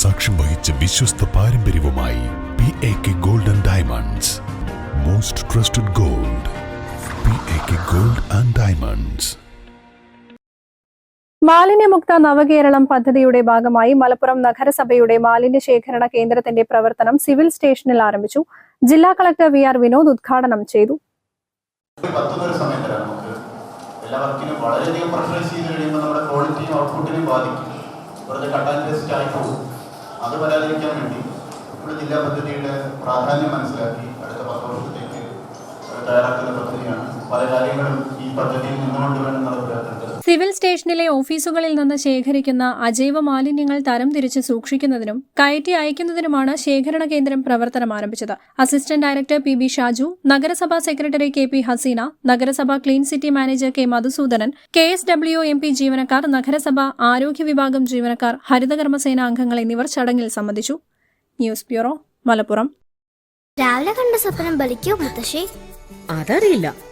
സാക്ഷ്യം വഹിച്ച വിശ്വസ്ത പാരമ്പര്യവുമായി P A K gold and diamonds most trusted gold P A K gold and diamonds മാലിന്യമുക്ത നവകേരളം പദ്ധതിയുടെ ഭാഗമായി മലപ്പുറം നഗരസഭയുടെ മാലിന്യ ശേഖരണ കേന്ദ്രത്തിന്റെ പ്രവർത്തനം സിവിൽ സ്റ്റേഷനിൽ ആരംഭിച്ചു. ജില്ലാ കളക്ടർ വി ആർ വിനോദ് ഉദ്ഘാടനം ചെയ്തു. എല്ലാ വർക്കിനും വളരെയധികം പ്രഷറൈസ് ചെയ്ത് കഴിയുമ്പോൾ നമ്മുടെ ക്വാളിറ്റിയും ഔട്ട്പുട്ടിനെയും ബാധിക്കും. വെറുതെ കട്ടാൻ ടെസ്റ്റ് ആയി പോകും. അത് വരാതിരിക്കാൻ വേണ്ടി നമ്മുടെ ജില്ലാ പദ്ധതിയുടെ പ്രാധാന്യം മനസ്സിലാക്കി അടുത്ത പത്ത് വർഷത്തേക്ക് തയ്യാറാക്കുന്ന പദ്ധതിയാണ്. പല കാര്യങ്ങളും ഈ പദ്ധതിയിൽ നിന്നുകൊണ്ട് വേണം നടപ്പിലാക്കേണ്ടത് സിവിൽ സ്റ്റേഷനിലെ ഓഫീസുകളിൽ നിന്ന് ശേഖരിക്കുന്ന അജൈവ മാലിന്യങ്ങൾ തരംതിരിച്ച് സൂക്ഷിക്കുന്നതിനും കയറ്റി അയക്കുന്നതിനുമാണ് ശേഖരണ കേന്ദ്രം പ്രവർത്തനം ആരംഭിച്ചത്. Assistant director P B Shaju നഗരസഭാ സെക്രട്ടറി കെ പി ഹസീന നഗരസഭാ clean city manager K Madhusoodanan K S W M P ജീവനക്കാർ നഗരസഭ ആരോഗ്യ വിഭാഗം ജീവനക്കാർ ഹരിതകർമ്മസേന അംഗങ്ങൾ എന്നിവർ ചടങ്ങിൽ സംബന്ധിച്ചു. News bureau Malappuram. രാവിലെ കണ്ട സ്വപ്നം ബലിക്കോ മുത്തശ്ശി? അതറിയില്ല.